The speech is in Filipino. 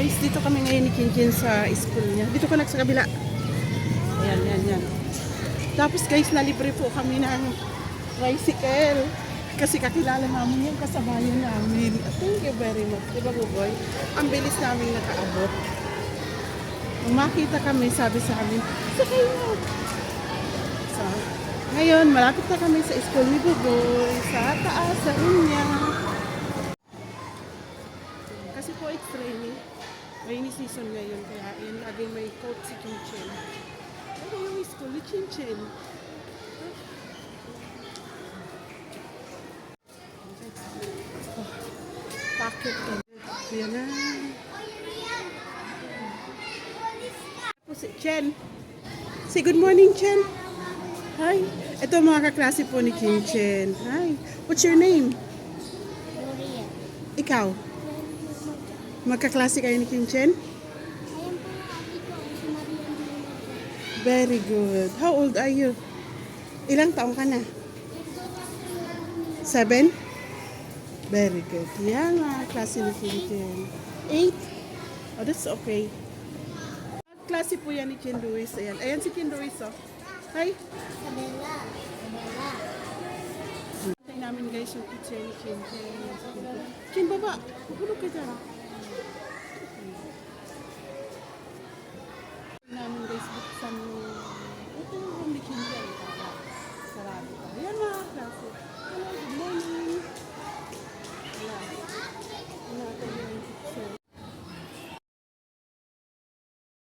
guys, dito kami ngayon ni Kinkin sa school niya. Dito ka sa kabila. Ayan, yan, yan. Tapos guys, nalibre po kami ng tricycle. Kasi kakilala namin yung kasabayan namin. Thank you very much. Diba, Buboy? Ang bilis namin nakaabot. Nung makita kami, sabi sa amin, sakay na. So, ngayon, malapit na kami sa school ni Buboy. Sa taas, sa inya. Kasi po it's raining. Rainy season ngayon. Kaya yun, laging may coat si Chinchin. Ano yung school ni Chinchin? Pocket ka. Ayan na. Tapos si Chen. Say good morning, Chen. Hi. Ito ang mga kaklase po ni King Chen. Hi. What's your name? Gloria. Ikaw. Magkaklase kayo ni King Chen? Very good. How old are you? Ilang taong ka na? Seven? Very good. Yan nga, klase ni King Chen. Eight? Oh, that's okay. Klase po yan ni Ken Luis. Ayan. Ayan si Ken Luis, oh. Hi. Isabella. Isabella. Tingnan namin guys yung picture ni Ken Chen. Ken, baba. Mahulog ka dyan.